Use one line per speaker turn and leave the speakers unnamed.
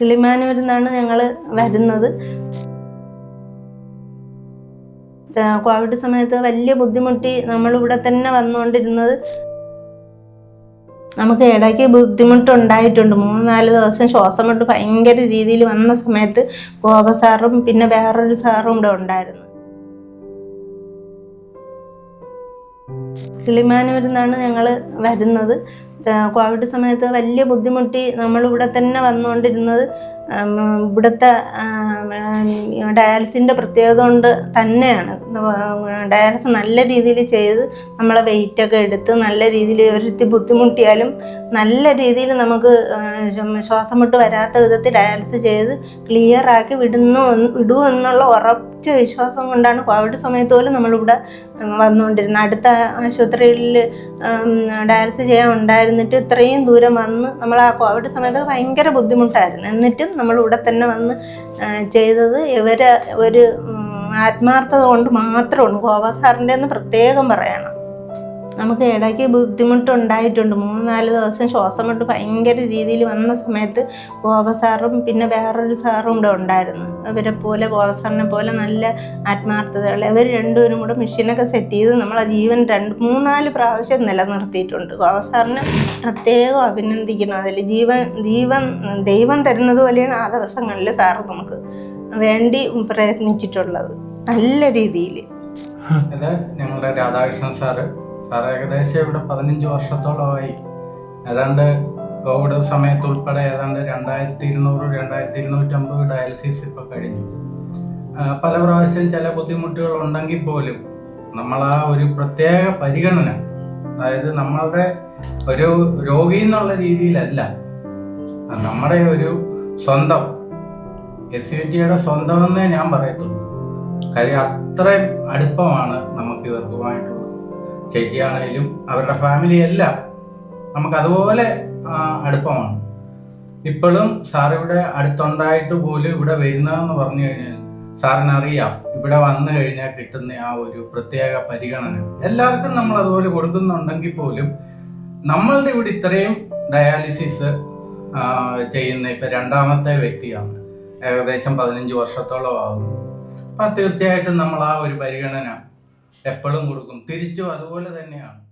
കിളിമാനൂരിൽ നിന്നാണ് ഞങ്ങൾ വരുന്നത് കോവിഡ് സമയത്ത് വലിയ ബുദ്ധിമുട്ടി നമ്മളിവിടെ തന്നെ വന്നുകൊണ്ടിരുന്നത്. നമുക്ക് ഇടയ്ക്ക് ബുദ്ധിമുട്ടുണ്ടായിട്ടുണ്ട്. മൂന്ന് നാല് ദിവസം ശ്വാസം കൊണ്ട് ഭയങ്കര രീതിയിൽ വന്ന സമയത്ത് ഗോപ സാറും പിന്നെ വേറൊരു സാറും ഇവിടെ ഉണ്ടായിരുന്നു. കിളിമാനൂരിൽ നിന്നാണ് ഞങ്ങൾ വരുന്നത്. കോവിഡ് സമയത്ത് വലിയ ബുദ്ധിമുട്ടി നമ്മൾ ഇവിടെ തന്നെ വന്നുകൊണ്ടിരുന്നത് ഇവിടുത്തെ ഡയാലിസിന്റെ പ്രത്യേകത കൊണ്ട് തന്നെയാണ്. ഡയാലിസ് നല്ല രീതിയിൽ ചെയ്ത് നമ്മളെ വെയിറ്റൊക്കെ എടുത്ത് നല്ല രീതിയിൽ ഒരുത്തി ബുദ്ധിമുട്ടിയാലും നല്ല രീതിയിൽ നമുക്ക് ശ്വാസം മുട്ട് വരാത്ത വിധത്തിൽ ഡയാലിസ് ചെയ്ത് ക്ലിയർ ആക്കി വിടുന്നു വിടൂ എന്നുള്ള ഉറച്ച വിശ്വാസം കൊണ്ടാണ് കോവിഡ് സമയത്ത് പോലും നമ്മളിവിടെ വന്നുകൊണ്ടിരുന്നത്. അടുത്ത ആശുപത്രിയിൽ ഡയാലിസ് ചെയ്യാൻ ഉണ്ടായിരുന്നിട്ട് ഇത്രയും ദൂരം വന്ന് നമ്മൾ ആ കോവിഡ് സമയത്ത് ഭയങ്കര ബുദ്ധിമുട്ടായിരുന്നു. എന്നിട്ടും നമ്മൾ ഇവിടെ തന്നെ വന്ന് ചെയ്തത് ഇവരെ ഒരു ആത്മാർത്ഥത കൊണ്ട് മാത്രമാണ് ഗോവ സാറിന്റെ എന്ന് പ്രത്യേകം പറയണം. നമുക്ക് ഇടയ്ക്ക് ബുദ്ധിമുട്ടുണ്ടായിട്ടുണ്ട്. മൂന്ന് നാല് ദിവസം ശ്വാസം കൊണ്ട് ഭയങ്കര രീതിയിൽ വന്ന സമയത്ത് ഗോപ സാറും പിന്നെ വേറൊരു സാറും ഇവിടെ ഉണ്ടായിരുന്നു. അവരെ പോലെ ഗോപ സാറിനെ പോലെ നല്ല ആത്മാർത്ഥതയുള്ള അവർ രണ്ടുപേരും കൂടെ മെഷീനൊക്കെ സെറ്റ് ചെയ്ത് നമ്മളെ ജീവൻ രണ്ട് മൂന്നാൽ പ്രാവശ്യം നിലനിർത്തിയിട്ടുണ്ട്. ഗോപ സാറിന് പ്രത്യേകം അഭിനന്ദിക്കണം അതിൽ ജീവൻ ജീവൻ ദൈവം തരുന്നത് പോലെയാണ് ആ ദിവസങ്ങളിൽ സാറ് നമുക്ക് വേണ്ടി പ്രയത്നിച്ചിട്ടുള്ളത്. നല്ല രീതിയിൽ.
ഞങ്ങളുടെ രാധാകൃഷ്ണൻ സാറ് സാറ് ഏകദേശം ഇവിടെ പതിനഞ്ച് വർഷത്തോളമായി. ഏതാണ്ട് കോവിഡ് സമയത്ത് ഉൾപ്പെടെ ഏതാണ്ട് രണ്ടായിരത്തി ഇരുന്നൂറ് രണ്ടായിരത്തി ഇരുന്നൂറ്റമ്പത് ഡയാലിസിസ് ഇപ്പോൾ കഴിഞ്ഞു. പല പ്രാവശ്യം ചില ബുദ്ധിമുട്ടുകൾ ഉണ്ടെങ്കിൽ പോലും നമ്മൾ ആ ഒരു പ്രത്യേക പരിഗണന അതായത് നമ്മളുടെ ഒരു രോഗി എന്നുള്ള രീതിയിലല്ല നമ്മുടെ ഒരു സ്വന്തം എസ് യു ടിയുടെ സ്വന്തം എന്നേ ഞാൻ പറയത്തുള്ളൂ. കാര്യം അത്രയും അടുപ്പമാണ് നമുക്ക് ഇവർക്കുമായിട്ടുള്ളത് ചേച്ചിയാണേലും അവരുടെ ഫാമിലി എല്ലാം നമുക്ക് അതുപോലെ അടുപ്പമാണ്. ഇപ്പോഴും സാർ ഇവിടെ അടുത്തുണ്ടായിട്ട് പോലും ഇവിടെ വരുന്നതെന്ന് പറഞ്ഞു കഴിഞ്ഞാൽ സാറിന് അറിയാം ഇവിടെ വന്നു കഴിഞ്ഞാൽ കിട്ടുന്ന ആ ഒരു പ്രത്യേക പരിഗണന. എല്ലാവർക്കും നമ്മൾ അതുപോലെ കൊടുക്കുന്നുണ്ടെങ്കിൽ പോലും നമ്മളുടെ ഇവിടെ ഇത്രയും ഡയാലിസിസ് ചെയ്യുന്ന ഇപ്പൊ രണ്ടാമത്തെ വ്യക്തിയാണ്. ഏകദേശം പതിനഞ്ച് വർഷത്തോളം ആകുന്നു അപ്പൊ തീർച്ചയായിട്ടും നമ്മൾ ആ ഒരു പരിഗണന എപ്പോഴും കൊടുക്കും. തിരിച്ചും അതുപോലെ തന്നെയാണ്.